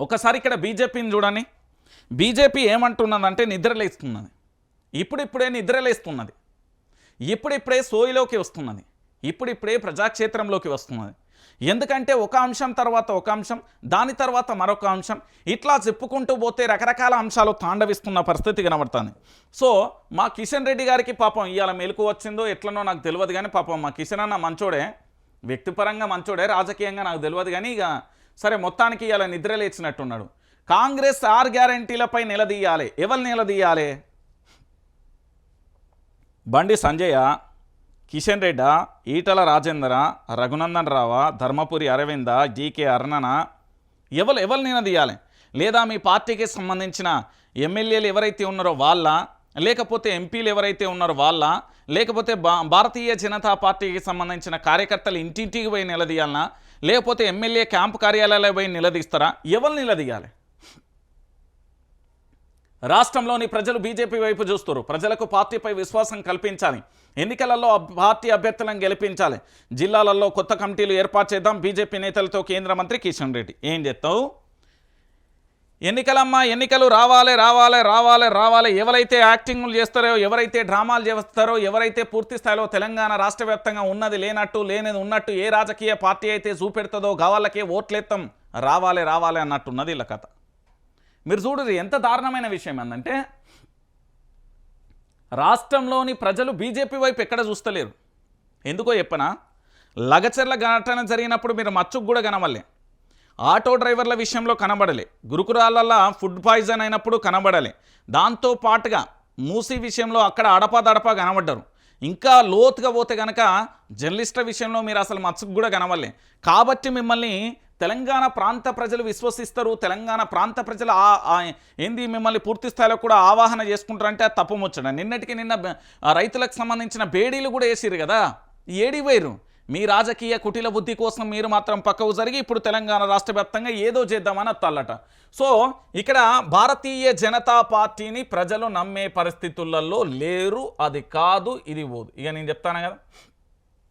ఒకసారి ఇక్కడ బీజేపీని చూడండి. బీజేపీ ఏమంటున్నదంటే నిద్రలేస్తున్నది. ఇప్పుడిప్పుడే నిద్రలేస్తున్నది. ఇప్పుడిప్పుడే సోయిలోకి వస్తున్నది. ఇప్పుడిప్పుడే ప్రజాక్షేత్రంలోకి వస్తున్నది. ఎందుకంటే ఒక అంశం తర్వాత ఒక అంశం దాని తర్వాత మరొక అంశం ఇట్లా చెప్పుకుంటూ పోతే రకరకాల అంశాలు తాండవిస్తున్న పరిస్థితి కనబడుతుంది. సో మా కిషన్ రెడ్డి గారికి పాపం ఇవాళ మెలకు వచ్చిందో ఎట్లనో నాకు తెలియదు కానీ పాపం మా కిషన్ అన్న మంచోడే వ్యక్తిపరంగా మంచోడే రాజకీయంగా నాకు తెలియదు కానీ ఇక సరే మొత్తానికి ఇవాళ నిద్ర లేచినట్టున్నాడు. కాంగ్రెస్ ఆర్ గ్యారంటీలపై నిలదీయాలి. ఎవరు నిలదీయాలి? బండి సంజయ కిషన్ రెడ్డా ఈటల రాజేందర రఘునందన్ రావా ధర్మపురి అరవింద జీకే అర్ణన ఎవరు ఎవరు నిలదీయాలి? లేదా మీ పార్టీకి సంబంధించిన ఎమ్మెల్యేలు ఎవరైతే ఉన్నారో వాళ్ళ లేకపోతే ఎంపీలు ఎవరైతే ఉన్నారో వాళ్ళ లేకపోతే భా భారతీయ జనతా పార్టీకి సంబంధించిన కార్యకర్తలు ఇంటింటికి పోయి నిలదీయాలనా? లేకపోతే ఎమ్మెల్యే క్యాంపు కార్యాలయాలకు పోయి నిలదీస్తారా? ఎవరు నిలదీయాలి? రాష్ట్రంలోని ప్రజలు బీజేపీ వైపు చూస్తారు ప్రజలకు పార్టీపై విశ్వాసం కల్పించాలి. ఎన్నికలలో పార్టీ అభ్యర్థులను గెలిపించాలి. జిల్లాలలో కొత్త కమిటీలు ఏర్పాటు చేద్దాం. బీజేపీ నేతలతో కేంద్ర మంత్రి కిషన్ రెడ్డి. ఏం చేస్తావు? ఎన్నికలమ్మా ఎన్నికలు రావాలి రావాలి రావాలి రావాలి. ఎవరైతే యాక్టింగ్లు చేస్తారో ఎవరైతే డ్రామాలు చేస్తారో ఎవరైతే పూర్తి స్థాయిలో తెలంగాణ రాష్ట్ర వ్యాప్తంగా ఉన్నది లేనట్టు లేనిది ఉన్నట్టు ఏ రాజకీయ పార్టీ అయితే చూపెడుతుందో గవాళ్ళకే ఓట్లేత్తం రావాలి రావాలి అన్నట్టున్నది ఇలా కథ. మీరు చూడరు ఎంత దారుణమైన విషయం ఏంటంటే రాష్ట్రంలోని ప్రజలు బీజేపీ వైపు ఎక్కడ చూస్తలేరు. ఎందుకో చెప్పనా? లగచర్ల ఘటన జరిగినప్పుడు మీరు మచ్చుకు కూడా కనవలే ఆటో డ్రైవర్ల విషయంలో కనబడలే. గురుకురాలల్లో ఫుడ్ పాయిజన్ అయినప్పుడు కనబడలే. దాంతో పాటుగా మూసీ విషయంలో అక్కడ అడపాదడపా కనబడ్డారు. ఇంకా లోతుగా పోతే కనుక జర్నలిస్టుల విషయంలో మీరు అసలు మచ్చుకు కూడా కనవలే కాబట్టి మిమ్మల్ని తెలంగాణ ప్రాంత ప్రజలు విశ్వసిస్తారు. తెలంగాణ ప్రాంత ప్రజలు ఆ- ఏంది మిమ్మల్ని పూర్తి స్థాయిలో కూడా ఆవాహన చేసుకుంటారంటే అది తప్పు ముచ్చడం నిన్నటికి నిన్న రైతులకు సంబంధించిన బేడీలు కూడా వేసిరు కదా. ఏడి వైరు మీ రాజకీయ కుటిల బుద్ధి కోసం మీరు మాత్రం పక్కకు జరిగి ఇప్పుడు తెలంగాణ రాష్ట్ర వ్యాప్తంగా ఏదో చేద్దామని అత్తాలట సో ఇక్కడ భారతీయ జనతా పార్టీని ప్రజలు నమ్మే పరిస్థితులలో లేరు అది కాదు ఇది పోదు. ఇక నేను చెప్తాను కదా?